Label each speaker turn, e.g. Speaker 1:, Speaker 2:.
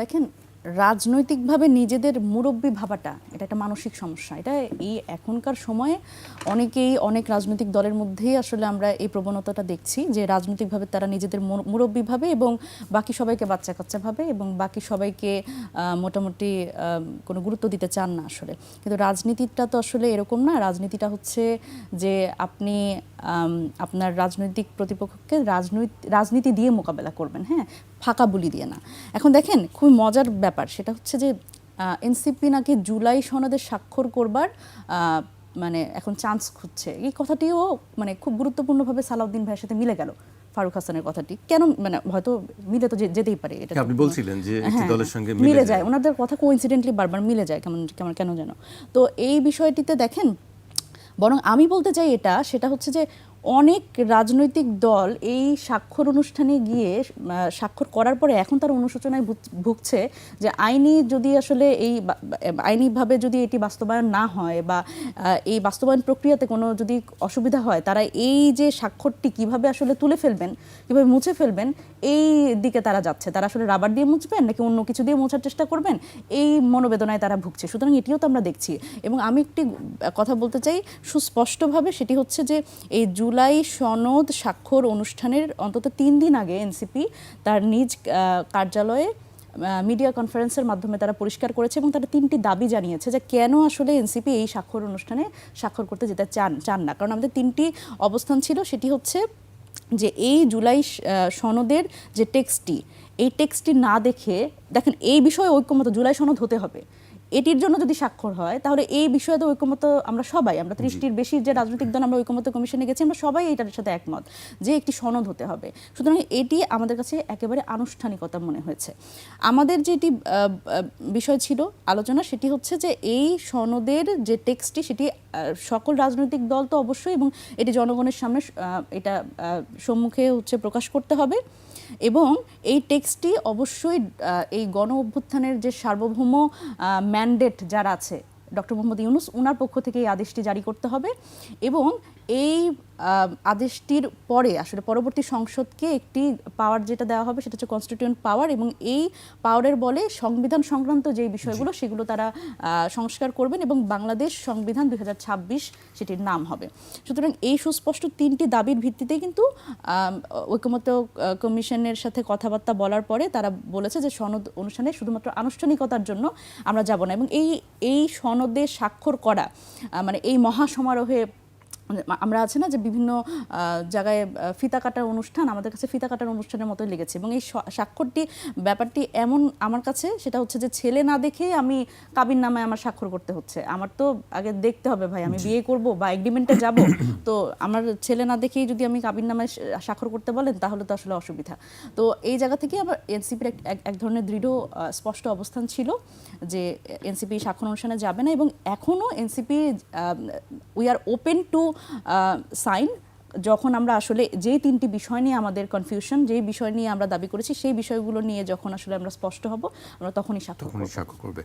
Speaker 1: দেখেন, রাজনৈতিকভাবে নিজেদের মুরব্বী ভাবাটা, এটা একটা মানসিক সমস্যা। এটা এই এখনকার সময়ে অনেকেই, অনেক রাজনৈতিক দলের মধ্যেই আসলে আমরা এই প্রবণতাটা দেখছি যে রাজনৈতিকভাবে তারা নিজেদের মুর- মুরব্বী ভাবে এবং বাকি সবাইকে বাচ্চা কাচ্চা ভাবে এবং বাকি সবাইকে মোটামুটি কোনো গুরুত্ব দিতে চান না আসলে। কিন্তু রাজনীতিটা তো আসলে এরকম না। রাজনীতিটা হচ্ছে যে আপনি আপনার রাজনৈতিক প্রতিপক্ষকে রাজনৈতিক রাজনীতি দিয়ে মোকাবেলা করবেন হ্যাঁ? ফাঁকা বুলি দিয়ে না। এখন দেখেন খুবই মজার ব্যাপার সেটা হচ্ছে যে এনসিপি নাকি জুলাই সনদে স্বাক্ষর করবার মানে এখন চান্স খুঁজছে। এই কথাটিও মানে খুব গুরুত্বপূর্ণভাবে সালাউদ্দিন ভাইয়ের সাথে মিলে গেল ফারুক হাসানের কথাটি। কেন মানে হয়তো মিলে তো যেতেই পারে এটা
Speaker 2: আপনি বলছিলেন যে একটি
Speaker 1: হ্যাঁ,
Speaker 2: দলের সঙ্গে
Speaker 1: মিলে যায়। ওনাদের কথা কোইন্সিডেন্টলি বারবার মিলে যায় কেমন কেমন কেন যেন। তো এই বিষয়টিতে দেখেন বরং আমি বলতে চাই এটা সেটা হচ্ছে যে অনেক রাজনৈতিক দল এই স্বাক্ষর অনুষ্ঠানে গিয়ে স্বাক্ষর করার পরে এখন তার অনুশোচনায় ভুগছে যে আইনি যদি আসলে এই আইনিভাবে যদি এটি বাস্তবায়ন না হয় বা এই বাস্তবায়ন প্রক্রিয়াতে কোনো যদি অসুবিধা হয়, তারা এই যে স্বাক্ষরটি কীভাবে আসলে তুলে ফেলবেন, কীভাবে মুছে ফেলবেন, এই দিকে তারা যাচ্ছে। তারা আসলে রাবার দিয়ে মুছবেন নাকি অন্য কিছু দিয়ে মোছার চেষ্টা করবেন? এই মনোবেদনায় তারা ভুগছে। সুতরাং এটিও তো আমরা দেখছি। এবং আমি একটি কথা বলতে চাই, সুস্পষ্টভাবে সেটি হচ্ছে যে এই জুলাই সনদ স্বাক্ষর অনুষ্ঠানের অন্তত তিন দিন আগে এনসিপি তার নিজ কার্যালয়ে মিডিয়া কনফারেন্সের মাধ্যমে তারা পরিষ্কার করেছে এবং তারা তিনটি দাবি জানিয়েছে যে কেন আসলে এনসিপি এই স্বাক্ষর অনুষ্ঠানে স্বাক্ষর করতে যেতে চান চান না। কারণ আমাদের তিনটি অবস্থান ছিল, সেটি হচ্ছে যে এই জুলাই সনদের যে টেক্সটটি এই টেক্সটটি না দেখে দেখেন এই বিষয়ে ঐক্যমত জুলাই সনদ হতে হবে। এটির জন্য যদি স্বাক্ষর হয় তাহলে এই বিষয়ে তো ঐক্যমত আমরা সবাই আমরা ত্রিশটির বেশি যে রাজনৈতিক দল আমরা ঐক্যমত কমিশনে গেছি আমরা সবাই এটার সাথে একমত যে একটি সনদ হতে হবে। সুতরাং এটি আমাদের কাছে একেবারে আনুষ্ঠানিকতা মনে হয়েছে। আমাদের যেটি বিষয় ছিল আলোচনা সেটি হচ্ছে যে এই সনদের যে টেক্সটটি সেটি সকল রাজনৈতিক দল তো অবশ্যই এবং এটি জনগণের সামনে এটা সম্মুখে হচ্ছে প্রকাশ করতে হবে। এবং এই টেক্সটটি অবশ্যই এই গণ অভ্যুত্থানের যে সার্বভৌম ম্যান্ডেট যারা আছে, ডক্টর মোহাম্মদ ইউনুস ওনার পক্ষ থেকে এই আদেশটি জারি করতে হবে এবং এই আদেশটির পরে আসলে পরবর্তী সংসদকে একটি পাওয়ার যেটা দেওয়া হবে সেটা হচ্ছে কনস্টিটিউন্ট পাওয়ার এবং এই পাওয়ারের বলে সংবিধান সংক্রান্ত যে বিষয়গুলো সেগুলো তারা সংস্কার করবেন এবং বাংলাদেশ সংবিধান দুই সেটির নাম হবে। সুতরাং এই সুস্পষ্ট তিনটি দাবির ভিত্তিতে কিন্তু ঐকমত্য কমিশনের সাথে কথাবার্তা বলার পরে তারা বলেছে যে সনদ অনুষ্ঠানে শুধুমাত্র আনুষ্ঠানিকতার জন্য আমরা যাব না এবং এই এই সনদে স্বাক্ষর করা মানে এই মহাসমারোহে আমরা আছে না যে বিভিন্ন জায়গায় ফিতা কাটার অনুষ্ঠান আমাদের কাছে ফিতা কাটার অনুষ্ঠানের মতোই লেগেছে। এবং এই স্বাক্ষরটি ব্যাপারটি এমন আমার কাছে সেটা হচ্ছে যে ছেলে না দেখেই আমি কাবিন নামায় আমার স্বাক্ষর করতে হচ্ছে। আমার তো আগে দেখতে হবে ভাই আমি বিয়ে করব বা এগ্রিমেন্টে যাব তো আমার ছেলে না দেখেই যদি আমি কাবিন নামায় স্বাক্ষর করতে বলেন তাহলে তো আসলে অসুবিধা। তো এই জায়গা থেকে আবার এনসিপির এক ধরনের দৃঢ় স্পষ্ট অবস্থান ছিল যে এনসিপি স্বাক্ষর অনুষ্ঠানে যাবে না। এবং এখনও NCP we are open to sign যখন আমরা আসলে যেই তিনটি বিষয় নিয়ে আমাদের কনফিউশন যে বিষয় নিয়ে আমরা দাবি করেছি সেই বিষয়গুলো নিয়ে যখন আসলে আমরা স্পষ্ট হব আমরা তখনই সাক্ষ্য
Speaker 2: তখনই
Speaker 1: করব।
Speaker 2: করবে।